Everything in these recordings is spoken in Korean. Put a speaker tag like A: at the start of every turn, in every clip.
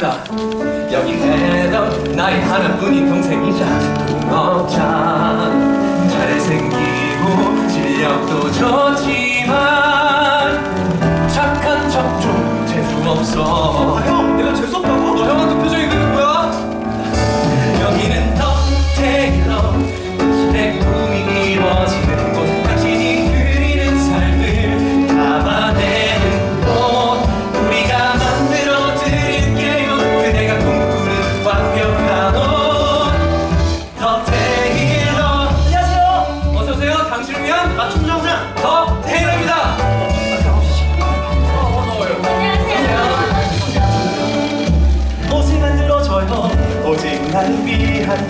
A: 사랑이다 여기 해도 나의 하나뿐인 동생이자 동업자. 잘생기고 실력도 좋지.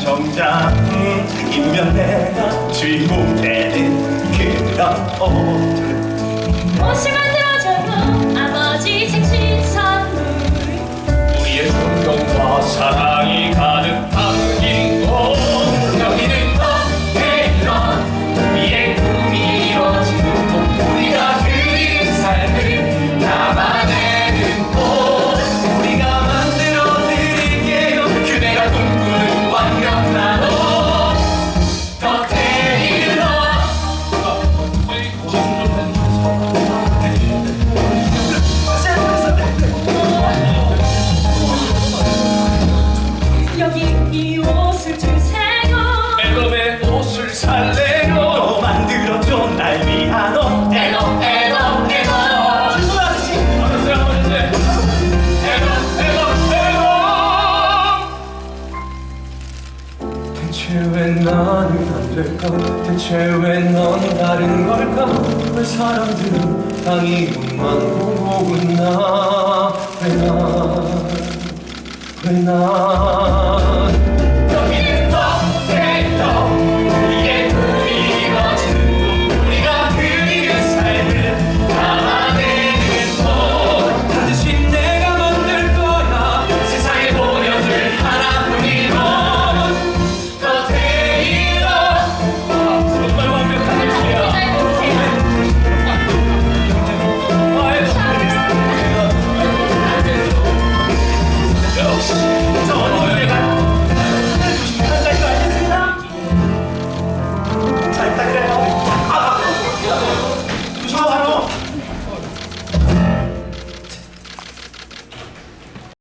B: 정작 인면 내가 주인공 되는 그런 옷
A: 설레로
B: 만들어줘 날 위한 애로 애로 애로 지수 아저씨. 어서오세요. 애로 애로 애로
A: 대체 왜 나는 안 될까? 대체 왜 넌 다른 걸까? 왜 사람들은 당이만 보고 나왜나왜나.